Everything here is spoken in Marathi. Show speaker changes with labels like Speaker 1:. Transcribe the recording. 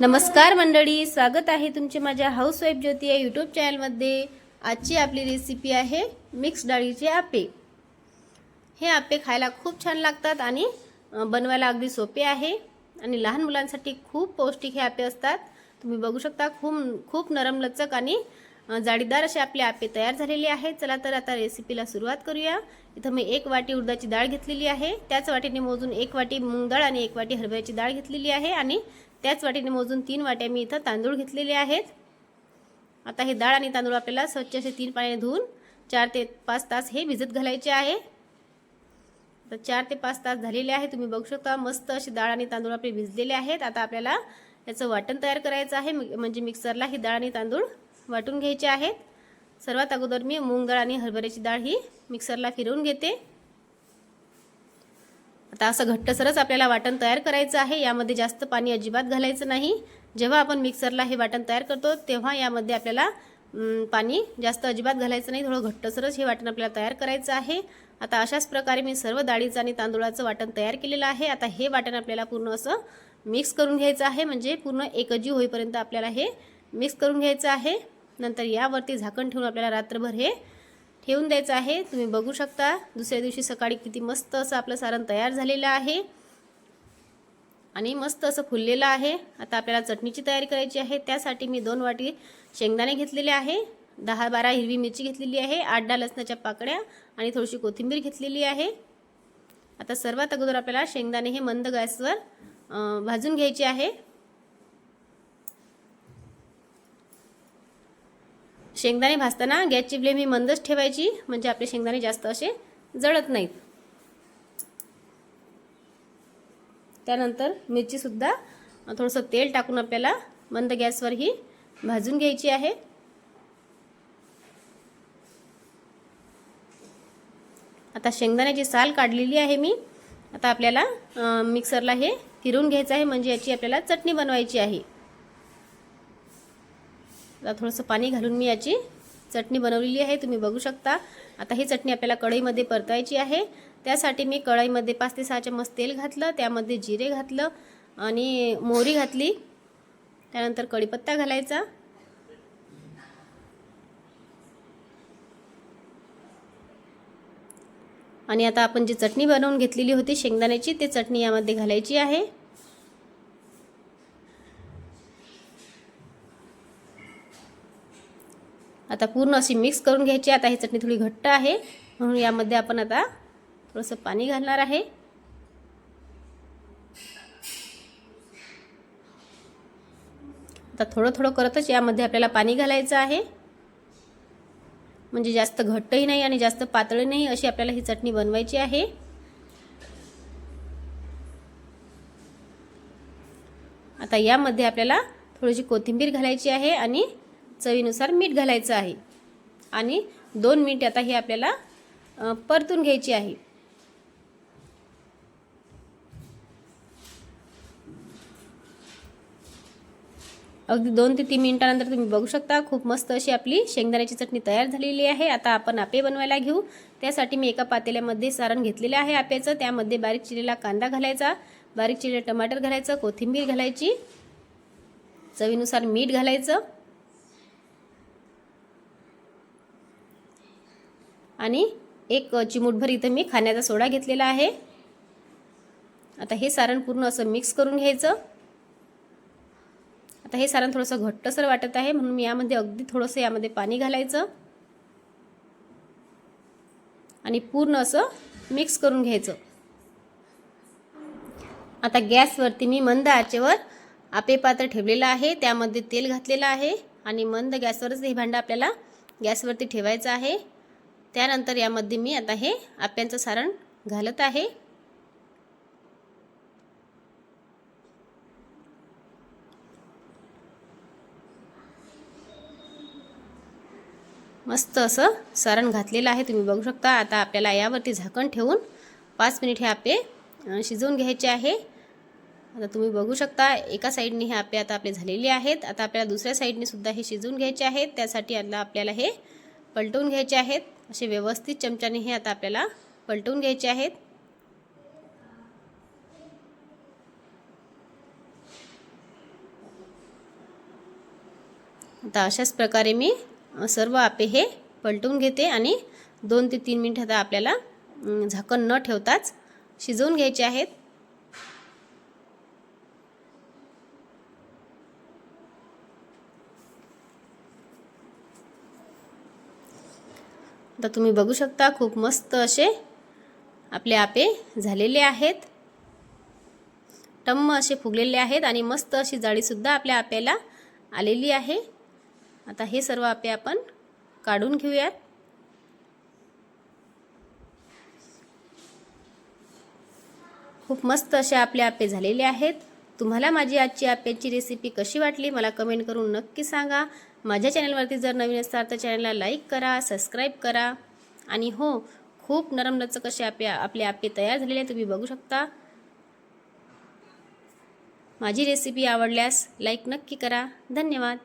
Speaker 1: नमस्कार मंडळी स्वागत आहे तुमचे माझ्या हाऊसवाईफ ज्योती या यूट्यूब चॅनलमध्ये आजची आपली रेसिपी आहे मिक्स डाळीचे आपे. हे आपे खायला खूप छान लागतात आणि बनवायला अगदी सोपे आहे. आणि लहान मुलांसाठी खूप पौष्टिक हे आपे असतात. तुम्ही बघू शकता खूप खूप नरम लचक आणि जाळीदार असे आपले आपे तयार झालेले आहेत. चला तर आता रेसिपीला सुरुवात करूया. इथं मी एक वाटी उडदाची डाळ घेतलेली आहे. त्याच वाटीने मोजून एक वाटी मूग डाळ आणि एक वाटी हरभऱ्याची डाळ घेतलेली आहे. आणि त्याच वाटीने मोजून तीन वाट्या मी इथं तांदूळ घेतलेले आहेत. आता हे डाळ आणि तांदूळ आपल्याला स्वच्छ असे तीन पाण्याने धुवून चार ते पाच तास हे भिजत घालायचे आहे. तर चार ते पाच तास झालेले आहे. तुम्ही बघू शकता मस्त असे डाळ आणि तांदूळ आपले भिजलेले आहेत. आता आपल्याला याचं वाटण तयार करायचं आहे. मि- म्हणजे मिक्सरला ही डाळ आणि तांदूळ वाटून घ्यायचे आहेत. सर्वात अगोदर मी मूग डाळ आणि हरभऱ्याची डाळ ही मिक्सरला फिरवून घेते. आता असं घट्टसरच आपल्याला वाटण तयार करायचं आहे यामध्ये जास्त पाणी अजिबात घालायचं नाही. जेव्हा आपण मिक्सरला हे वाटण तयार करतो तेव्हा यामध्ये आपल्याला पाणी जास्त अजिबात घालायचं नाही. थोडं घट्टसरच हे वाटण आपल्याला तयार करायचं आहे. आता अशाच प्रकारे मी सर्व डाळीचं आणि तांदूळाचं वाटण तयार केलेलं आहे. आता हे वाटण आपल्याला पूर्ण असं मिक्स करून घ्यायचं आहे. म्हणजे पूर्ण एकजीव होईपर्यंत आपल्याला हे मिक्स करून घ्यायचं आहे. नंतर यावरती झाकण ठेवून आपल्याला रात्रभर हे ठेवून द्यायचं आहे. तुम्ही बघू शकता दुसऱ्या दिवशी सकाळी किती मस्त असं आपलं सारण तयार झालेलं आहे. आणि मस्त असं फुललेलं आहे. आता आपल्याला चटणीची तयारी करायची आहे. त्यासाठी मी दोन वाटी शेंगदाणे घेतलेले आहे. दहा बारा हिरवी मिरची घेतलेली आहे. आठ दहा लसणाच्या पाकड्या आणि थोडीशी कोथिंबीर घेतलेली आहे. आता सर्वात अगोदर आपल्याला शेंगदाणे हे मंद गॅसवर भाजून घ्यायचे आहे. शेंगदाणे भाजताना गॅसची फ्लेम ही मंदच ठेवायची म्हणजे आपले शेंगदाणे जास्त असे जळत नाहीत. त्यानंतर मिरचीसुद्धा थोडंसं तेल टाकून आपल्याला मंद गॅसवर ही भाजून घ्यायची आहे. आता शेंगदाण्याची साल काढलेली आहे मी. आता आपल्याला मिक्सरला हे फिरून घ्यायचं आहे म्हणजे याची आपल्याला चटणी बनवायची आहे. आता थोडंसं पाणी घालून मी याची चटणी बनवलेली आहे तुम्ही बघू शकता. आता ही चटणी आपल्याला कढईमध्ये परतायची आहे. त्यासाठी मी कढईमध्ये पाच ते सहा चम्मच तेल घातलं त्यामध्ये जिरे घातलं आणि मोहरी घातली. त्यानंतर कढीपत्ता घालायचा. आणि आता आपण जी चटणी बनवून घेतलेली होती शेंगदाण्याची ते चटणी यामध्ये घालायची आहे. आता पूर्ण अशी मिक्स करून घ्यायची. आता ही चटणी थोडी घट्ट आहे. म्हणून यामध्ये आपण आता थोडंसं पाणी घालणार आहे. आता थोडं थोडं करतच यामध्ये आपल्याला पाणी घालायचं आहे. म्हणजे जास्त घट्टही नाही आणि जास्त पातळी नाही अशी आपल्याला ही चटणी बनवायची आहे. आता यामध्ये आपल्याला थोडीशी कोथिंबीर घालायची आहे आणि चवीनुसार मीठ घालायचं आहे. आणि दोन मिनिट आता हे आपल्याला परतून घ्यायची आहे. अगदी दोन ते तीन मिनिटानंतर तुम्ही बघू शकता खूप मस्त अशी आपली शेंगदाण्याची चटणी तयार झालेली आहे. आता आपण आपे बनवायला घेऊ. त्यासाठी मी एका पातेल्यामध्ये सारण घेतलेले आहे आप्याचं त्यामध्ये बारीक चिरलेला कांदा घालायचा बारीक चिरलेलं टमाटर घालायचं कोथिंबीर घालायची चवीनुसार मीठ घालायचं. आणि एक चिमूटभर इथं मी खाण्याचा सोडा घेतलेला आहे. आता हे सारण पूर्ण असं मिक्स करून घ्यायचं. आता हे सारण थोडंसं घट्टसर वाटत आहे म्हणून मी यामध्ये अगदी थोडंसं यामध्ये पाणी घालायचं. आणि पूर्ण असं मिक्स करून घ्यायचं. आता गॅसवरती मी मंद आचेवर आपे पात्र ठेवलेलं आहे त्यामध्ये तेल घातलेलं आहे. आणि मंद गॅसवरच हे भांडं आपल्याला गॅसवरती ठेवायचं आहे. त्यानंतर यामध्ये मी आता हे आप्यांचं सारण घालत आहे. मस्त असं सारण घातलेलं आहे. तुम्ही बघू शकता आता आपल्याला यावरती झाकण ठेवून पाच मिनिट हे आपे शिजवून घ्यायचे आहे. आता तुम्ही बघू शकता एका साईडने हे आपे आता आपले झालेले आहेत. आता आपल्याला दुसऱ्या साईडने सुद्धा हे शिजवून घ्यायचे आहेत. त्यासाठी आता आपल्याला हे पलटवून घ्यायचे आहेत. असे व्यवस्थित चमच्याने हे आता आपल्याला पलटवून घ्यायचे आहेत. आता अशाच प्रकारे मी सर्व आपे हे पलटून घेते आणि दोन ते तीन मिनिट आता आपल्याला झाकण न ठेवताच शिजवून घ्यायचे आहेत. आता तुम्ही बघू शकता खूप मस्त असे आपले आपे झालेले आहेत. टम्म असे फुगलेले आहेत आणि मस्त अशी जाळीसुद्धा आपल्या आप्याला आलेली आहे. आता हे सर्व आपे आपण काढून घेऊयात. खूप मस्त असे आपले आपे झालेले आहेत. तुम्हाला माझी आजची आप्याची रेसिपी कशी वाटली मला कमेंट करून नक्की सांगा. माझ्या चॅनलवरती जर नवीन असतात तर चॅनलला लाईक करा सबस्क्राईब करा. आणि हो खूप नरम लचक असे आपे आपले आपे तयार झालेले तुम्ही बघू शकता. माझी रेसिपी आवडल्यास लाईक नक्की करा. धन्यवाद.